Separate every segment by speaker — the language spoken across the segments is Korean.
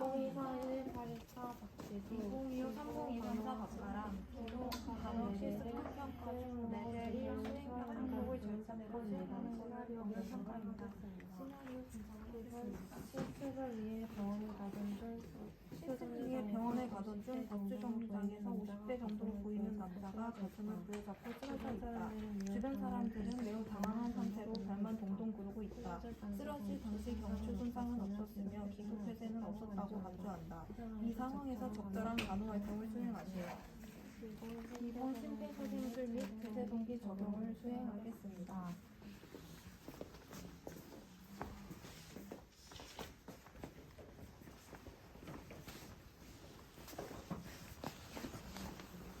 Speaker 1: 2024-184 박지수
Speaker 2: 2025-3024 박가람 간호 실습 평가 중 레벨 1 수행 평가록을 절차대로 수행하는 것을 법률 평가입니다. 시나리오 진행하겠습니다.
Speaker 1: 실습을 위해 병원에 가던 중
Speaker 2: 실습 중에 병원에 가던 중 법주 정류장에서 50대 정도로 보이는 남자가 가슴을 부여잡고 쓰러져 있다. 주변 사람들은 매우 당황한 상태로 발만 동동 구르고 있다. 쓰러질 당시 경추 손상은 기속 회대는 없었다고 간주한다. 이 상황에서 적절한 간호 활동을 수행하세요. 이번 심폐소생술 및 제세 동기 적용을 수행하겠습니다.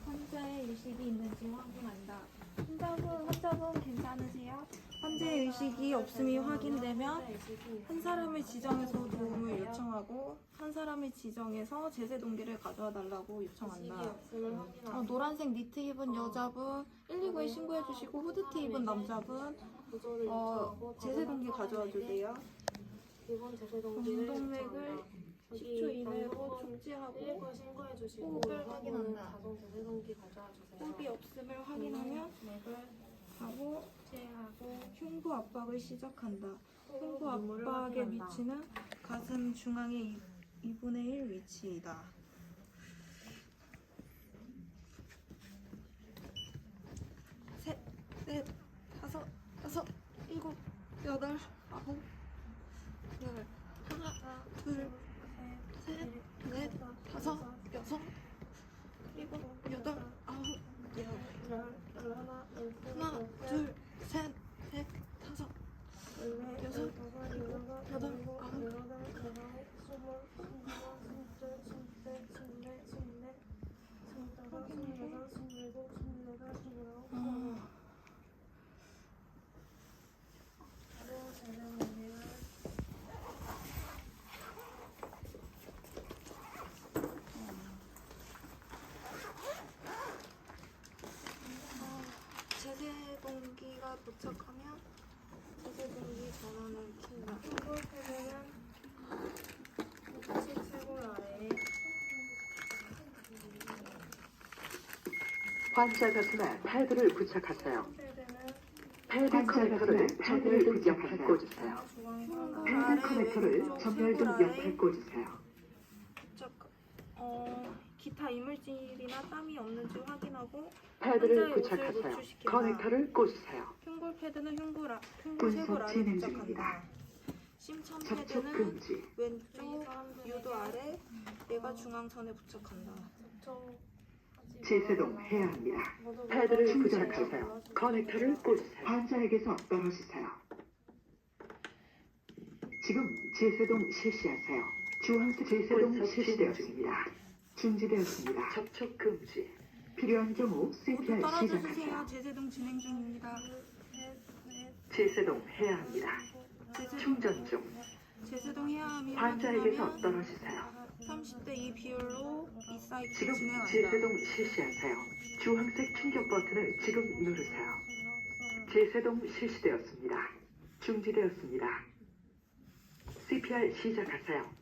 Speaker 1: 환자 의 의식이 있는지 확인한다.
Speaker 2: 환자분, 환자분 괜찮으세요? 환자의 의식이 없음이 확인되면 한 사람을 지정해서 도움을 요청하고 한 사람을 지정해서 제세 동기를 가져와 달라고 요청한다. 어, 노란색 니트 입은 여자분 119에 신고해 주시고 후드티 입은 남자분 어, 제세 동기 가져와 주세요.
Speaker 1: 기본 제세 동기를
Speaker 2: 동맥을 10초 이내로 축지하고
Speaker 1: 일과 신고해 주시고
Speaker 2: 호흡을 확인한다.
Speaker 1: 자동 제세 동기 가져와 주세요.
Speaker 2: 호흡이 없음을 확인하면
Speaker 1: 맥을
Speaker 2: 하고
Speaker 1: 체하고
Speaker 2: 흉부 압박을 시작한다. 흉부
Speaker 1: 눈물을
Speaker 2: 압박의. 위치는 가슴 중앙의 2분의 1 위치이다. 셋, 넷, 다섯, 여섯, 일곱, 여덟, 아홉, 열. 하나, 둘, 셋, 넷, 다섯, 여섯, 일곱, 여덟, 아홉, 열.
Speaker 1: 열 하나
Speaker 2: 하나, 둘, 셋, 넷, 다섯, 여섯, 일곱, 여덟, 아홉. 어, 동기가 도착하면 제세 동기 전원을 킨다.
Speaker 3: 환자 가슴에 패드를 부착하세요. 패드 커넥터를 패드를 등 옆에 꽂으세요. 패드 커넥터를 전멸 등 옆에 꽂으세요.
Speaker 2: 어, 기타 이물질이나 땀이 없는지 확인하고
Speaker 3: 패드를 부착하세요. 커넥터를 꽂으세요.
Speaker 2: 흉골 패드는 흉골 흉골 쇄골 아래.
Speaker 3: 중입니다.
Speaker 2: 심천
Speaker 3: 접촉
Speaker 2: 패드는
Speaker 3: 금지.
Speaker 2: 왼쪽 유도 아래 내가 중앙선에 부착한다.
Speaker 3: 제세동 해야 합니다. 패드를 부착하세요. 커넥터를 꽂으세요. 환자에게서 떨어지세요. 지금 제세동 실시하세요. 주황색 제세동 실시되었습니다. 중지되었습니다. 접촉 금지. 필요한 경우 CPR. 시작하세요.
Speaker 2: 제세동 진행 중입니다.
Speaker 3: 제세동 해야 합니다.
Speaker 2: 제세,
Speaker 3: 충전 중.
Speaker 2: 제세동 해야 함이
Speaker 3: 환자에게서 떨어지세요.
Speaker 2: 30대 2 비율로 이 사이클
Speaker 3: 지금
Speaker 2: 진행한다.
Speaker 3: 제세동 실시하세요. 주황색 충격 버튼을 지금 누르세요. 제세동 실시되었습니다. 중지되었습니다. CPR 시작하세요.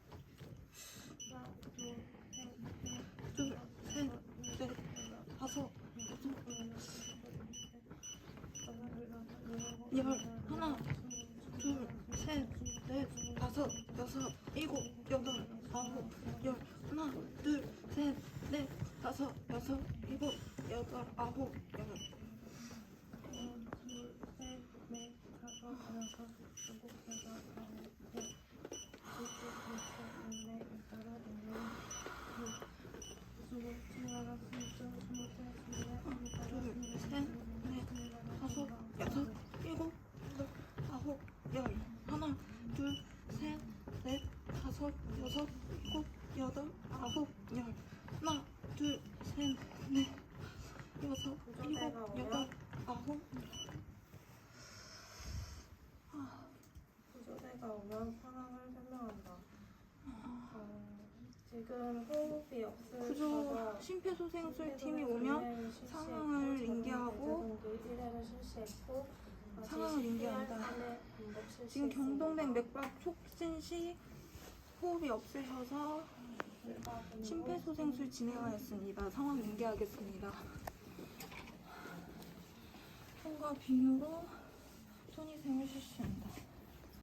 Speaker 2: 둘, 셋, 넷, 다섯, 여섯, 열, 하나, 둘, 셋, 넷, 다섯, 여섯, 일곱, 여덟, 아홉, 열, 하나, 둘, 셋, 넷, 다섯, 여섯, 일곱, 여덟, 아홉, 열. 둘, 셋, 넷, 다섯, 여섯, 일곱, 여덟, 아홉, 열. 하나, 둘, 셋, 넷, 다섯, 여섯, 일곱, 여덟, 아홉, 열. 하나, 둘, 셋, 넷, 여섯, 일곱, 여덟, 아홉.
Speaker 1: 구조대가 오면 상황을 설명한다. 어, 지금 호흡이 없을
Speaker 2: 구조 심폐소생술 팀이 오면 상황을 인계하고 상황을 인계한다. 지금 경동맥 맥박 촉진 시 호흡이 없으셔서 심폐소생술 진행하였습니다. 상황 연기하겠습니다. 손과 비누로 손위생을 실시한다.